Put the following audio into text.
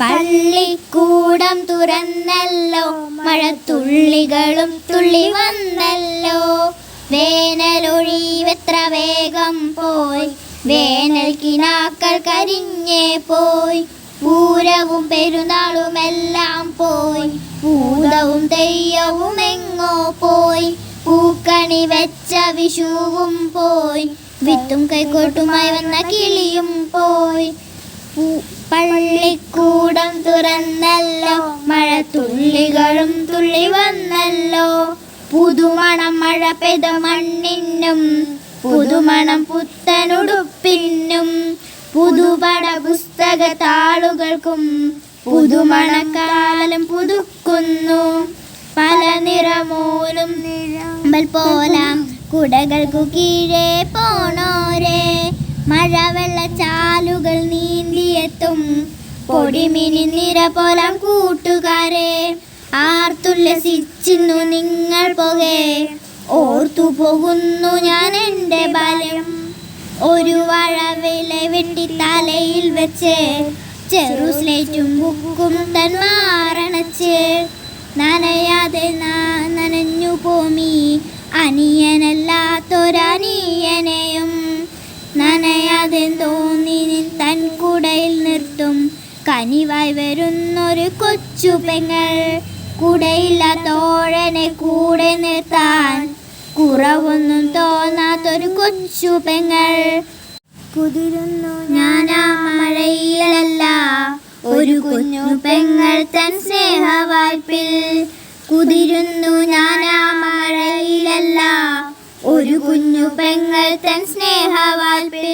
പള്ളിക്കൂടം തുറന്നല്ലോ മഴത്തുള്ളികളും തുള്ളി വന്നല്ലോ. വേനലൊഴിവെത്ര വേഗം പോയി വേനൽ കിനാക്കൾ കരിഞ്ഞേ പോയി. പൂരവും പെരുന്നാളുമെല്ലാം പോയി ഭൂതവും തെയ്യവും എങ്ങോ പോയി. പൂക്കണി വെച്ച വിഷുവും പോയി വിത്തും കൈക്കോട്ടുമായി വന്ന കിളിയും പോയി. പള്ളിക്കൂടം തുറന്നല്ലോ മഴ തുള്ളികളും തുള്ളി വന്നല്ലോ പുതുമണം മഴ പെയ്ത മണ്ണിനും പുതുമണം പുത്തനുടുപ്പിനും പുതുപട പുസ്തക താളുകൾക്കും പുതുമണക്കാലം പുതുക്കുന്നു. പല നിറമോലും നിറമ്പൽ പോലാം കുടകൾക്കു കീഴേ പോണോരേ. മഴവെള്ളച്ചാലുകൾ നീന്തിയെത്തും പൊടിമിനി നിര പോലാം കൂട്ടുകാരെ. ആർത്തുല്ലസിച്ചിന്നു നിങ്ങൾ പോകെ. ഓർത്തു പോകുന്നു ഞാൻ എന്റെ ബാല്യം. ഒരു വഴവില വെട്ടി തലയിൽ വെച്ച് ചെറു സ്ലേറ്റും ബുക്കും തന്മാറണച്ച് നനയാതെ നാ- നനഞ്ഞു പോമി അനിയനല്ലാത്തൊരനിയനെയും നിർത്തും. കനിവായി വരുന്നൊരു കൊച്ചു പെങ്ങൾ കുടയില്ലാത്തോഴനെ കൂടെ നിർത്താൻ. കുറവൊന്നും തോന്നാത്തൊരു കൊച്ചു പെങ്ങൾ കുതിരുന്നു ഞാനാ മഴയിലല്ല. ഒരു കുഞ്ഞു പെങ്ങൾ തൻ സ്നേഹവായ്പിൽ കുതിരുന്നു ഞാനാ മഴയിലല്ല. ഒരു കുഞ്ഞു പെങ്ങൾ തൻ സ്നേഹവായ്പിൽ